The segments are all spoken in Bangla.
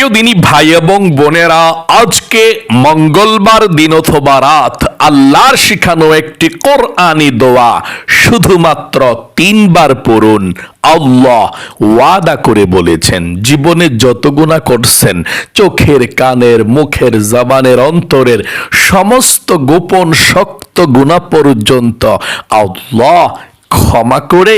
প্রিয় দিনী ভাই এবং বোনেরা, আজকে মঙ্গলবার দিন অথবা রাত আল্লাহর শিখানো একটি কোরআনি দোয়া শুধুমাত্র তিনবার পড়ুন। আল্লাহ ওয়াদা করে বলেছেন, জীবনে যত গুণা করছেন, চোখের কানের, মুখের জবানের অন্তরের সমস্ত গোপন শক্ত গুণা পর্যন্ত আল্লাহ ক্ষমা করে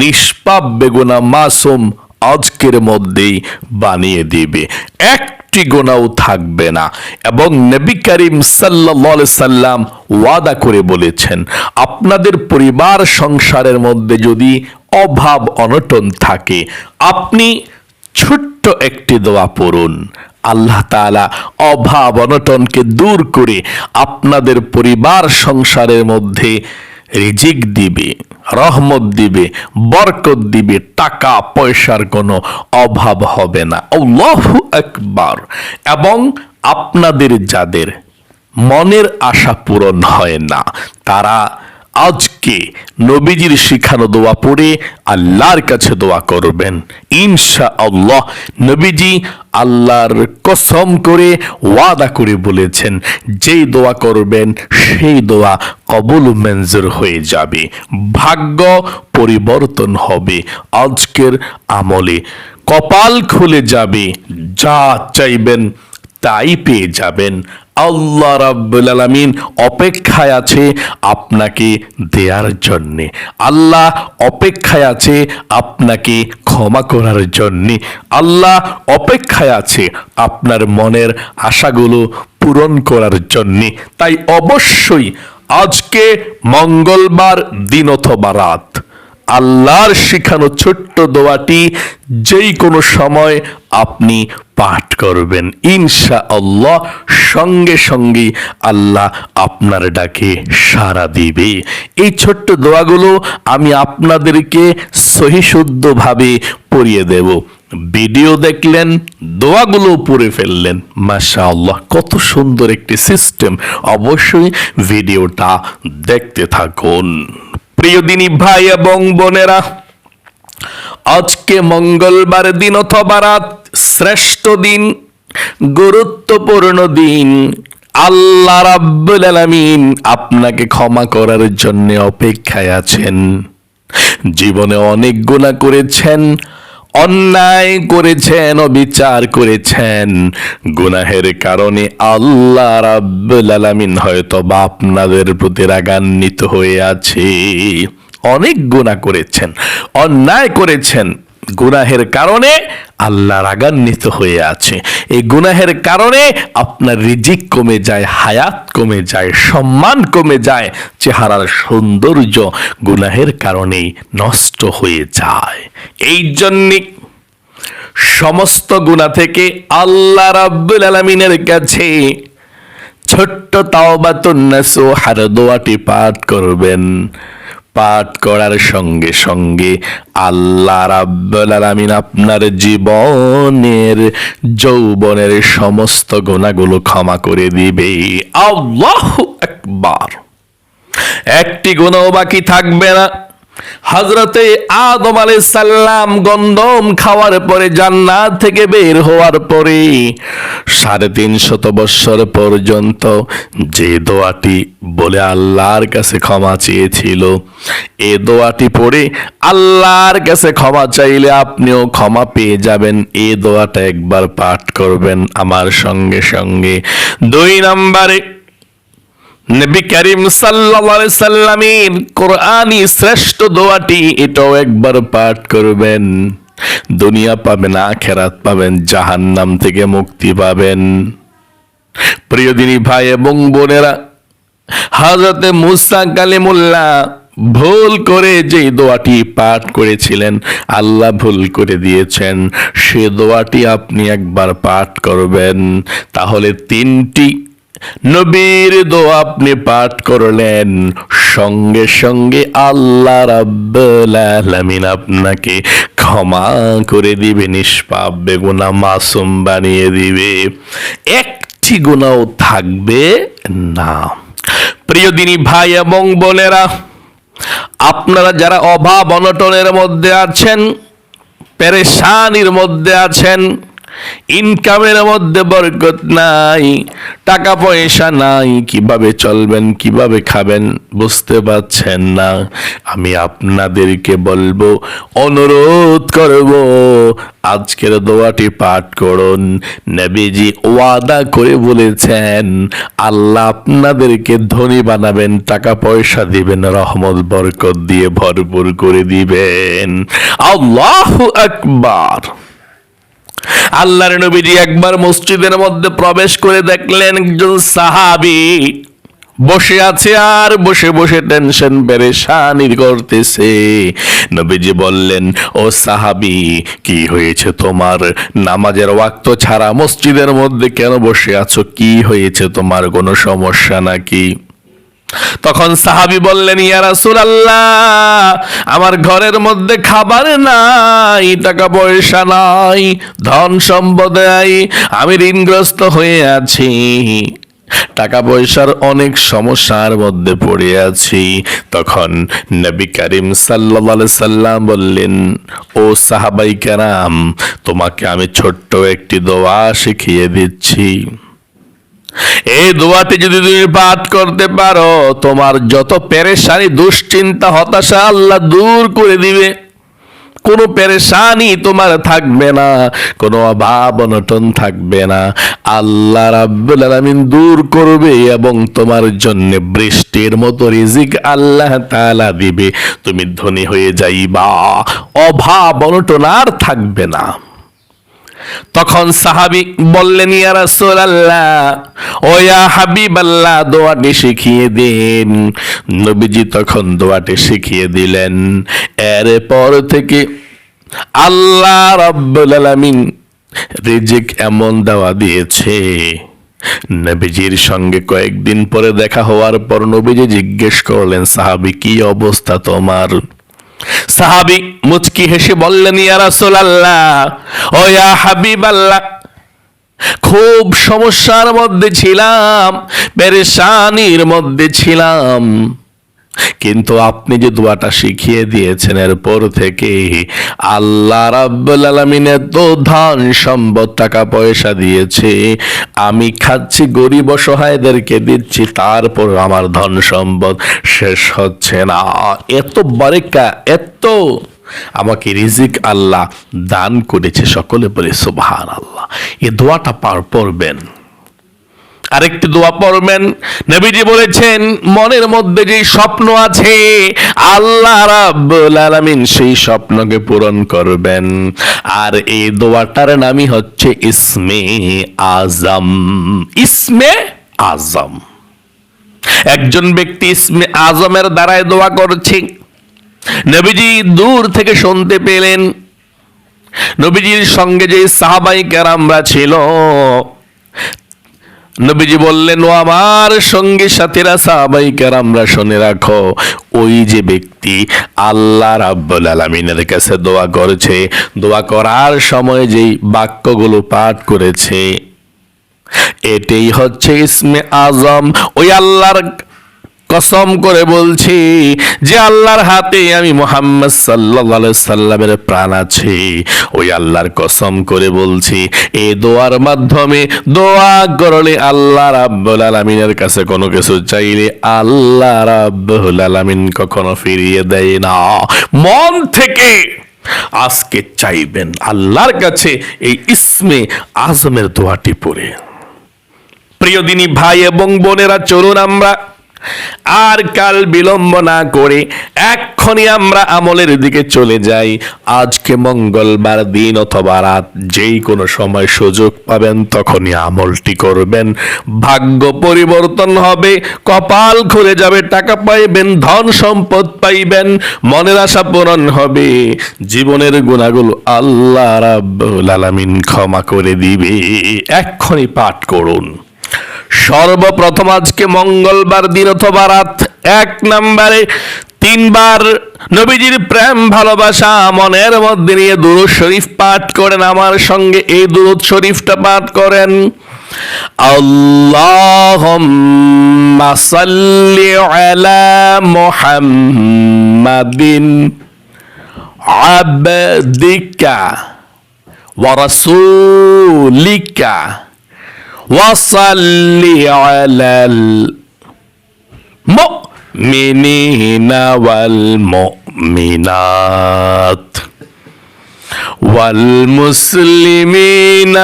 নিষ্পাপ বেগুনা মাসুম আজকের মধ্যেই বানিয়ে দিবে। একটি গোনাও থাকবে না। এবং নবী করিম সাল্লাল্লাহু সাল্লাম ওয়াদা করে বলেছেন, আপনাদের পরিবার সংসারের মধ্যে যদি অভাব অনটন থাকে, আপনি ছোট্ট একটি দোয়া পড়ুন। আল্লাহ তাআলা অভাব অনটনকে দূর করে আপনাদের পরিবার সংসারের মধ্যে রিজিক দিবে। রহমত দিবে, বরকত দিবে, টাকা পয়সার কোনো অভাব হবে না। আল্লাহ একবার এবং আপনাদের যাদের মনের আশা পূরণ হয় না, তারা আজকে নবীজির শিখানো দোয়া পড়ে আল্লাহর কাছে দোয়া করবেন। ইনশা আল্লাহ নবীজি আল্লাহর কসম করে ওয়াদা করে বলেছেন, যেই দোয়া করবেন সেই দোয়া কবুল মঞ্জুর হয়ে যাবে, ভাগ্য পরিবর্তন হবে, আজকের আমলে কপাল খুলে যাবে, যা চাইবেন তাই পেয়ে যাবেন। আল্লাহ রাব্বুল আলামিন অপেক্ষায় আছে আপনাকে দেওয়ার জন্যে। আল্লাহ অপেক্ষায় আছে আপনাকে ক্ষমা করার জন্যে। আল্লাহ অপেক্ষায় আছে আপনার মনের আশাগুলো পূরণ করার জন্যে। তাই অবশ্যই আজকে মঙ্গলবার দিন অথবা রাত আল্লাহর শিখানো ছোট্ট দোয়াটি যেই কোনো সময় আপনি পাঠ করবেন। ইনশা আল্লাহ সঙ্গে সঙ্গে আল্লাহ আপনার ডাকে সাড়া দিবে। এই ছোট্ট দোয়াগুলো আমি আপনাদেরকে সহিশুদ্ধভাবে পড়িয়ে দেব। ভিডিও দেখলেন, দোয়াগুলো পড়ে ফেললেন। মাশা আল্লাহ কত সুন্দর একটি সিস্টেম। অবশ্যই ভিডিওটা দেখতে থাকুন। প্রিয় ভাই এবং বোনেরা, আজকে মঙ্গলবার দিন অথবা রাত শ্রেষ্ঠ দিন, গুরুত্বপূর্ণ দিন। আল্লাহ রাব্বুল আলামিন আপনাকে ক্ষমা করার জন্য অপেক্ষায় আছেন। জীবনে অনেক গুণা করেছেন অন্যায় করেছেন, অবিচার করেছেন। গুনাহের কারণে আল্লাহ রাব্বুল আলামিন হয়তো বা আপনাদের প্রতি রাগান্বিত হয়ে আছে। অনেক গুনাহ করেছেন, অন্যায় করেছেন। গুনাহের কারণে আল্লাহ রাগান্বিত হয়ে আছে। এই গুনাহের কারণে আপনার রিজিক কমে যায়, হায়াত কমে যায়, সম্মান কমে যায়, চেহারার সৌন্দর্য গুনাহের কারণেই নষ্ট হয়ে যায়। এই জন্যে সমস্ত গুণা থেকে আল্লাহ রাব্বুল আলামিনের কাছে ছোট্ট তাওবাতুন্নাসু হার দোয়াটি পাঠ করবেন। পাঠ করার সঙ্গে সঙ্গে আল্লাহ রাব্বুল আলামিন আপনার জীবনের, যৌবনের সমস্ত গুণাগুলো ক্ষমা করে দিবে। আল্লাহ একবার একটি গুণও বাকি থাকবে না। হজরতে আদম আলাই সাল্লাম গন্ধম খাওয়ার পরে জান্নাত থেকে বের হওয়ার পরে সাড়ে তিন শত বৎসর পর্যন্ত যে দোয়াটি বলে আল্লাহর কাছে ক্ষমা চেয়েছিল, এ দোয়াটি পড়ে আল্লাহর কাছে ক্ষমা চাইলে আপনিও ক্ষমা পেয়ে যাবেন। এ দোয়াটা একবার পাঠ করবেন আমার সঙ্গে সঙ্গে। দুই নম্বরে নবী করিম সাল্লামের কোরআনই শ্রেষ্ঠ দোয়াটি এটাও একবার পাঠ করবেন। দুনিয়া পাবেন, আখেরাত পাবেন, জাহান্নাম থেকে মুক্তি পাবেন। প্রিয় দিনী ভাই এবং বোনেরা হাজরতে মুসা কালিমুল্লাহ ভুল করে যে দোয়াটি পাঠ করেছিলেন, আল্লাহ ভুল করে দিয়েছেন। সে দোয়াটি আপনি একবার পাঠ করবেন। তাহলে তিনটি নবীর দোয়া আপনি পাঠ করলেন। সঙ্গে সঙ্গে আল্লাহ আলামিন আপনাকে ক্ষমা করে দিবে, নিষ্পাপ বেগুনা মাসুম বানিয়ে দিবে। একটি গুণাও থাকবে না। প্রিয় দিনী ভাই এবং বোনেরা, আপনারা যারা অভাব অনটনের মধ্যে আছেন, পেরেশানির মধ্যে আছেন ইনকামের মধ্যে বরকত নাই টাকা পয়সা নাই, কীভাবে চলবেন, কীভাবে খাবেন, বুঝতে পারছেন না। আমি আপনাদেরকে বলব, অনুরোধ করব, আজকের দোয়াটি পাঠ করুন। নবীজি ওয়াদা করে বলেছেন, আল্লাহ আপনাদেরকে ধনী বানাবেন টাকা পয়সা দিবেন, রহমত, বরকত দিয়ে ভরপুর করে দিবেন। আল্লাহু আকবার। আল্লাহর নবীজি একবার মসজিদের মধ্যে প্রবেশ করে দেখলেন একজন সাহাবি। বসে আছে আর বসে বসে টেনশন পেরেশানি করতেছে। নবীজি বললেন, ও সাহাবি, কি হয়েছে তোমার? নামাজের ওয়াক্ত ছাড়া মসজিদের মধ্যে কেন বসে আছো? কি হয়েছে? তোমার কোনো সমস্যা নাকি? তখন সাহাবি বললেন, ইয়া রাসূলুল্লাহ, আমার ঘরের মধ্যে খাবার নাই, টাকা পয়সা নাই, ধন সম্পদ নাই, আমি ঋণগ্রস্ত হয়ে আছি। টাকা পয়সার অনেক সমস্যার মধ্যে পড়ে আছি। তখন নবী করিম সাল্লাল্লাহু সাল্লাম বললেন, ও সাহাবাই কেরাম, তোমাকে আমি ছোট্ট একটি দোয়া শিখিয়ে দিচ্ছি। এই দোয়াতে যদি তুমি পাঠ করতে পারো, তোমার যত পেরেশানি, দুশ্চিন্তা, হতাশা আল্লাহ দূর করে দিবে। কোনো পেরেশানি তোমার থাকবে না, কোনো অভাব অনটন থাকবে না। আল্লাহ রাব্বুল আলামিন দূর করবে এবং তোমার জন্য বৃষ্টির মতো রিজিক আল্লাহ তাআলা দিবে। তুমি ধনী হয়ে যাইবা, অভাব অনটন আর থাকবে না। তখন সাহাবি বললেন ও ইয়া দোয়াটি শিখিয়ে দিন। নবীজি তখন দোয়াটি শিখিয়ে দিলেন। এরপর থেকে আল্লাহ রাব্বুল আলামিন রিজিক এমন দেওয়া দিয়েছে। নবীজির সঙ্গে কয়েকদিন পরে দেখা হওয়ার পর নবীজি জিজ্ঞেস করলেন, সাহাবি, কি অবস্থা তোমার? সাহাবি মুচকি হেসে বললেন, ইয়া রাসূলুল্লাহ, ও ইয়া হাবিবাল্লাহ, খুব সমস্যার মধ্যে ছিলাম, পেরেশানির মধ্যে ছিলাম। কিন্তু আপনি যে দোয়াটা শিখিয়ে দিয়েছেন, এরপর থেকে আল্লাহ রাব্বুল আলামিন এত ধন সম্পদ, টাকা পয়সা দিয়েছে, আমি খাচ্ছি, গরিব অসহায়দেরকে দিচ্ছি, তারপর আমার ধন সম্পদ শেষ হচ্ছে না। এত বারেকা, এত আমাকে রিজিক আল্লাহ দান করেছে সকলে বলে সুবহান আল্লাহ এ দোয়াটা পার পড়বেন। আরেকটি দোয়া পড়বেন। নবীজি বলেছেন, মনের মধ্যে যে স্বপ্ন আছে, আল্লাহ রাব্বুল আলামিন সেই স্বপ্নকে পূরণ করবেন। আর এই দোয়াটার নামই হচ্ছে ইসমে আজম। ইসমে আজম। একজন ব্যক্তি ইসমে আজমের দ্বারায় দোয়া করছে। নবীজি দূর থেকে শুনতে পেলেন। নবীজির সঙ্গে যে সাহাবাই কেরামরা ছিল নবীজি বললেন, ও আমার সঙ্গী সাথীরা সাহাবাই আমরা শুনে রাখো, ওই যে ব্যক্তি আল্লাহ রাব্বুল আলামিনের কাছে দোয়া করেছে। দোয়া করার সময় যেই বাক্যগুলো পাঠ করেছে, এটাই হচ্ছে ইসমে আজম। ওই আল্লাহর কসম করে বলছি যে আল্লাহর হাতে আমি মোহাম্মদ সাল্লাল্লাহু সাল্লামের প্রাণ আছে। ওই আল্লাহর কসম করে বলছি, এই দোয়ার মাধ্যমে দোয়া করলে আল্লাহ রাব্বুল আলামিনের কাছে কোনো কিছু চাইলে আল্লাহ রাব্বুল আলামিন কখনো ফিরিয়ে দেয় না। মন থেকে আজকে চাইবেন আল্লাহর কাছে এই ইসমে আজমের দোয়াটি পড়ে। প্রিয় দিনী ভাই এবং বোনেরা, চলুন আমরা আর কাল বিলম্ব না করে এক্ষণি আমরা আমলের দিকে চলে যাই। আজকে মঙ্গলবার দিন অথবা রাত, যেই কোনো সময় সুযোগ পাবেন তখনই আমলটি করবেন। ভাগ্য পরিবর্তন হবে, কপাল খুলে যাবে, টাকা পাইবেন, ধন সম্পদ পাইবেন, মনের আশা পূরণ হবে। জীবনের গুণাগুলো আল্লাহ রাব্বুল আলামিন ক্ষমা করে দিবে। এক্ষণি পাঠ করুন। সর্বপ্রথম আজকে মঙ্গলবার দিন অথবা রাত এক নম্বরে তিনবার নবীজির প্রেম, ভালোবাসা, মনের মধ্যে নিয়ে দুরুদ শরীফ পাঠ করেন। আমার সঙ্গে এই দুরুদ শরীফটা পাঠ করেন। আল্লাহুম্মা সাল্লি আলা মুহাম্মাদিন আবদিকা ওয়া وصل على المؤمنين والمؤمنات والمسلمين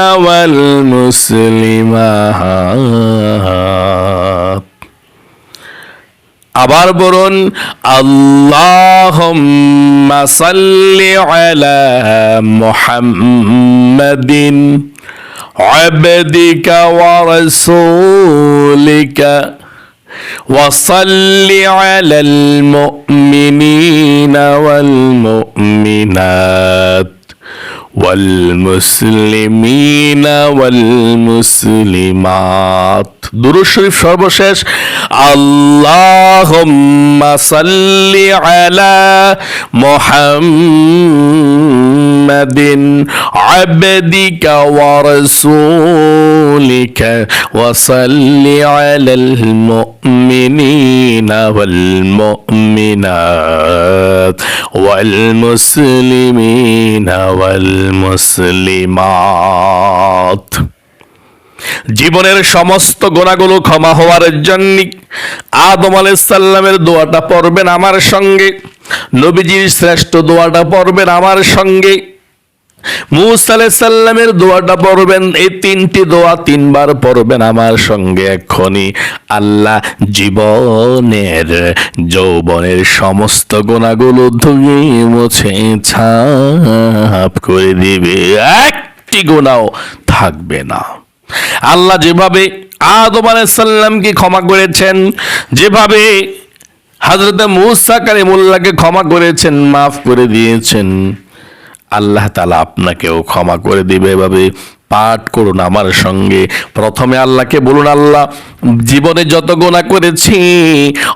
والمسلمات আবার বলুন আল্লাহুম্মা সাল্লি আলা মুহাম্মাদিন عبدك ورسولك وصل على المؤمنين والمؤمنات. والمسلمين والمسلمات. درود شريف সর্বশেষ. اللهم صل على محمد عبدك ورسولك وصل على المؤمنين. মুসলিমিনা ওয়াল মুসলিমাত জীবনের সমস্ত গোনাগুলো ক্ষমা হওয়ার জন্য আদম আলাইসাল্লামের দোয়াটা পড়বেন আমার সঙ্গে, নবীজির শ্রেষ্ঠ দোয়াটা পড়বেন আমার সঙ্গে। মুসা আলাইসাল্লামের দোয়াটা পড়বেন, এই তিনটি দোয়া তিনবার পড়বেন আমার সঙ্গে এক্ষুনি। আল্লাহ জীবনের, যৌবনের সমস্ত গোনাগুলো ধুয়ে মুছে ছাপ করে দিবে। একটি গোনাও থাকবে না। আল্লাহ যেভাবে আদম আলাইসাল্লামকে ক্ষমা করেছেন, যেভাবে হাজরত মুসা কারিমুল্লাহকে ক্ষমা করেছেন, মাফ করে দিয়েছেন আল্লাহ তালা আপনাকেও ক্ষমা করে দিবে। এভাবে পাঠ করুন আমার সঙ্গে। প্রথমে আল্লাহকে বলুন, আল্লাহ, জীবনে যত গোনা করেছি,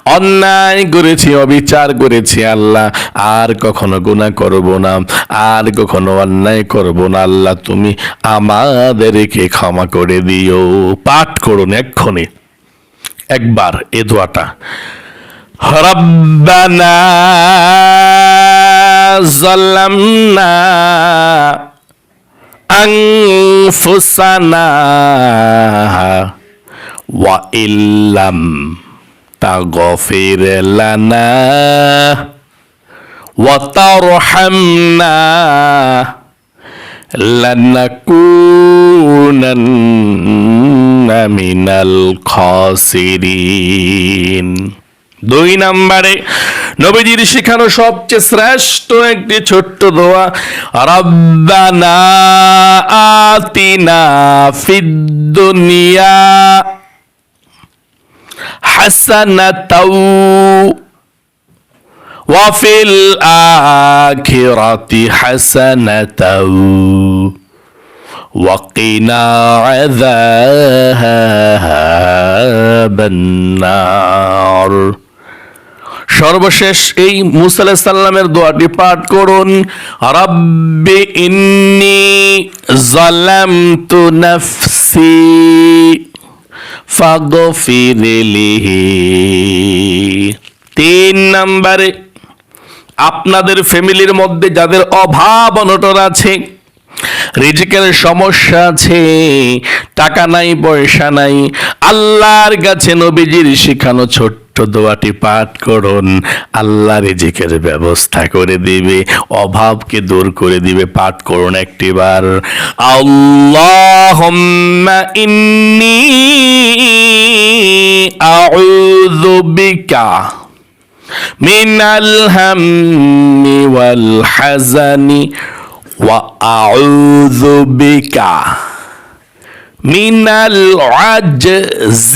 অন্যায় করেছি, অবিচার করেছি, আল্লাহ, আর কখনো গুণা করব না, আর কখনো অন্যায় করব না। আল্লাহ, তুমি আমাদেরকে ক্ষমা করে দিও। পাঠ করুন এক্ষণে একবার এ দোয়াটা। জালামনা আনফুসানা ওয়া ইল্লাম তাগফির লানা ওয়া তারহামনা লানাকুনান্না মিনাল খাসিরিন দুই নম্বরে নবীজির শেখানো সবচেয়ে শ্রেষ্ঠ একটি ছোট্ট দোয়া রব্বানা আতিনা ফিদ দুনিয়া হাসানাতাও وفي الآخرة حسنة وقنا عذاب النار সর্বশেষ এই মুসা আলাইহিস সাল্লামের দোয়াটি পাঠ করুন। রব্বি ইন্নি জালামতু নাফসি ফাগফিরলি তিন নম্বরে, আপনাদের ফ্যামিলির মধ্যে যাদের অভাব অনটন আছে, রিজিকের সমস্যা আছে, টাকা নাই, পয়সা নাই, আল্লাহর কাছে নবীজির শিখানো ছোট্ট দোয়াটি পাঠ করুন আল্লাহ রিজিকের ব্যবস্থা করে দিবে অভাবকে দূর করে দিবে পাঠ করুন একটিবার আল্লাহুম্মা ইন্নি আউযু বিকা من الهم والحزن وأعوذ بك من العجز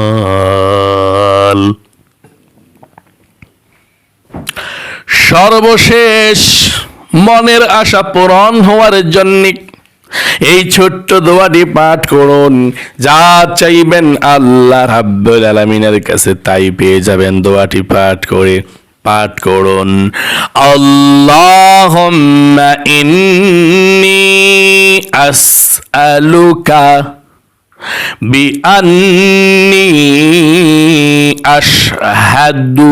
সর্বশেষ মনের আশা পূরণ হওয়ার জন্য এই ছোট্ট দোয়াটি পাঠ করুন। যা চাইবেন আল্লাহ রাব্বুল আলামিনের কাছে তাই পেয়ে যাবেন দোয়াটি পাঠ করে, পাঠ করুন। আল্লাহুম্মা ইন্নি আসআলুকা বিআন্নি আশহাদু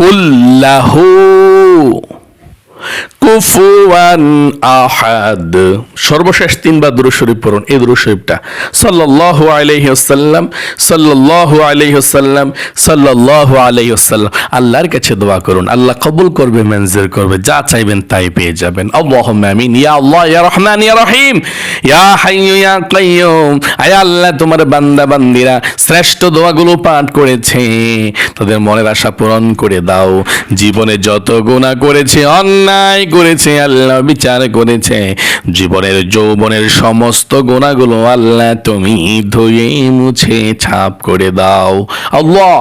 له কুফুয়ান আহাদ। সর্বশেষ তিনবার দুরূদ শরীফ পড়ুন। এই দুরূদ শরীফটা সাল্লাল্লাহু আলাইহি ওয়াসাল্লাম, সাল্লাল্লাহু আলাইহি ওয়াসাল্লাম, সাল্লাল্লাহু আলাইহি ওয়াসাল্লাম। আল্লাহর কাছে দোয়া করুন। আল্লাহ কবুল করবে, মঞ্জুর করবে। যা চাইবেন তাই পেয়ে যাবেন। আল্লাহুম্মা আমিন। ইয়া আল্লাহ, ইয়া রহমান, ইয়া রহিম। ইয়া হাইয়্যু, ইয়া কাইয়্যুম। আয় আল্লাহ, তোমার বান্দা, বান্দিরা শ্রেষ্ঠ দোয়াগুলো পাঠ করেছে। তাদের মনের আশা পূরণ করে দাও। জীবনে যত গুনাহ করেছে অন্যায় করেছে, আল্লাহ বিচার করেছে। জীবনের যৌবনের সমস্ত গোনাগুলো আল্লাহ তুমি ধুয়ে মুছে, ছাপ করে দাও। আল্লাহ,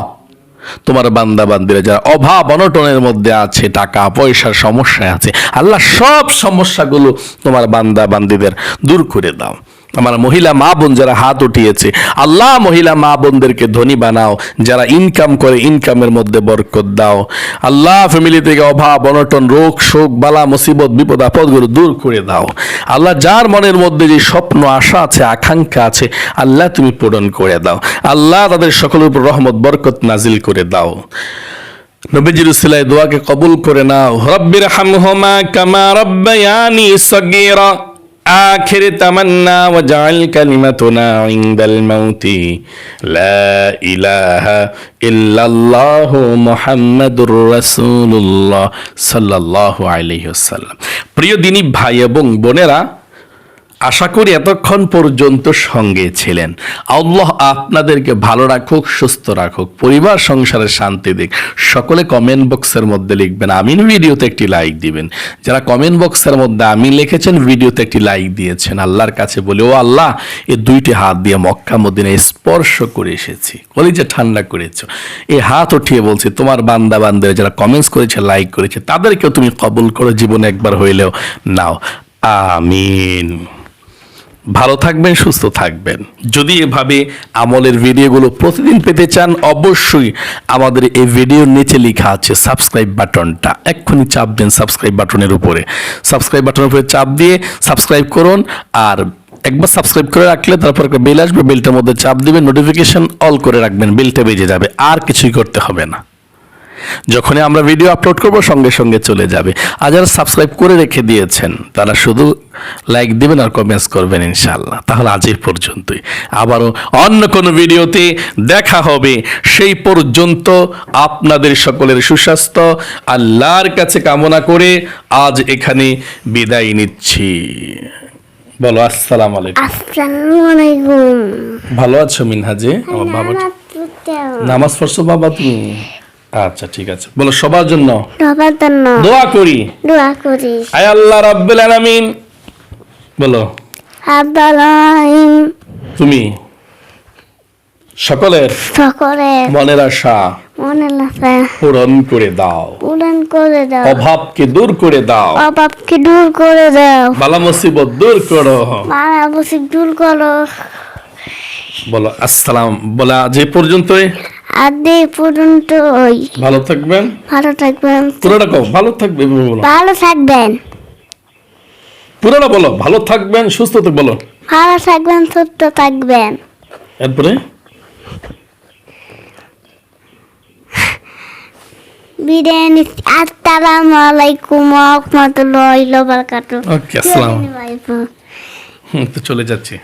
তোমার বান্দা বান্দিরা যারা অভাব অনটনের মধ্যে আছে, টাকা, পয়সার সমস্যায় আছে, আল্লাহ সব সমস্যাগুলো তোমার বান্দা বান্দিদের দূর করে দাও। আমার মহিলা মা বোন যারা হাত উঠিয়েছে, আল্লাহ মহিলা মা বোনদেরকে ধনী বানাও, যারা ইনকাম করে ইনকামের মধ্যে বরকত দাও। আল্লাহ ফ্যামিলি থেকে অভাব, অনটন, রোগ, শোক, বালা, মুসিবত, বিপদ, আপদগুলো দূর করে দাও। আল্লাহ যার মনের মধ্যে যে স্বপ্ন, আশা আছে, আকাঙ্ক্ষা আছে, আল্লাহ তুমি পূরণ করে দাও। আল্লাহ তাদের সকলের উপর রহমত, বরকত নাজিল করে দাও। নবীজির দোয়াকে কবুল করে নাও। রব্বির হামহুমা কামা রব্বায়ানি সগীরা। আখির তামান্না ওয়া জাআল কালিমাতুনা ইনদাল মাউতি। লা ইলাহা ইল্লাল্লাহ মুহাম্মাদুর রাসূলুল্লাহ সাল্লাল্লাহু আলাইহি ওয়াসাল্লাম। প্রিয় দিনী ভাই এবং বোনেরা আশা করি এতক্ষণ পর্যন্ত সঙ্গে ছিলেন। আল্লাহ আপনাদেরকে ভালো রাখুক, সুস্থ রাখুক, পরিবার সংসারে শান্তি দিক। সকলে কমেন্ট বক্সের মধ্যে লিখবেন, আমিন ভিডিওতে একটি লাইক দিবেন। যারা কমেন্ট বক্সের মধ্যে আমি লিখেছেন, ভিডিওতে একটি লাইক দিয়েছেন। আল্লাহর কাছে বলে, ও আল্লাহ, এ দুইটি হাত দিয়ে মক্কা মদিনায় স্পর্শ করে এসেছি। কলিজে ঠান্ডা করেছ। এই হাত উঠিয়ে বলছি, তোমার বান্দা বান্দারা যারা কমেন্টস করেছে লাইক করেছে, তাদেরকেও তুমি কবুল করো, জীবনে একবার হইলেও নাও। আমিন। ভালো থাকবেন, সুস্থ থাকবেন। যদি এভাবে আমলের ভিডিওগুলো প্রতিদিন পেতে চান, অবশ্যই আমাদের এই ভিডিওর নিচে লেখা আছে সাবস্ক্রাইব বাটনটা। এক্ষুনি চাপ দেন সাবস্ক্রাইব বাটনের উপরে। সাবস্ক্রাইব বাটনের উপরে চাপ দিয়ে সাবস্ক্রাইব করুন আর একবার সাবস্ক্রাইব করে রাখলে তারপর একটা বেল আসবে, বেলটার মধ্যে চাপ দিবেন নোটিফিকেশন অল করে রাখবেন, বেলটা বেজে যাবে, আর কিছুই করতে হবে না। যখনই আমরা ভিডিও আপলোড করব সঙ্গে সঙ্গে চলে যাবে। আর যারা সাবস্ক্রাইব করে রেখে দিয়েছেন তারা শুধু লাইক দিবেন আর কমেন্টস করবেন ইনশাল্লাহ তাহলে আজ এই পর্যন্তই। আবারও অন্য কোনো ভিডিওতে দেখা হবে। সেই পর্যন্ত আপনাদের সকলের সুস্বাস্থ্য আল্লাহর কাছে কামনা করে আজ এখানে বিদায় নিচ্ছি। বলো আসসালাম আলাইকুম। আসসালামু আলাইকুম। ভালো আছো মিনহাজে আমার বাবা নামাজ পড়ছো বাবা তুমি? আচ্ছা ঠিক আছে। বলো সবার জন্য? সবার জন্য। দোয়া করি। দোয়া করি। আয় আল্লাহ রাব্বুল আলামিন। বলো। তুমি? সকলের? সকলের। মনের আশা। মনে লাফে পূরণ করে দাও। উড়ান করে দাও। অভাবকে দূর করে দাও। অভাবকে দূর করে দাও। বালা মুসিবত দূর করো। মারা বসে দূর করো। বলো আসসালাম। বলা যে পর্যন্তই। আদে পর্যন্ত ওই ভালো থাকবেন। ভালো থাকবেন। পুরোটা কও ভালো থাকবে বলো। ভালো থাকবেন। পুরোটা বলো ভালো থাকবেন সুস্থ থাক বলো। ভালো থাকবেন সুস্থ থাকবেন। এরপরে? বিরিয়ানি আসসালামু আলাইকুম রহমতুল্লাহ বারাকাতুহু। ওকে আসসালাম। হুম, তো চলে যাচ্ছি।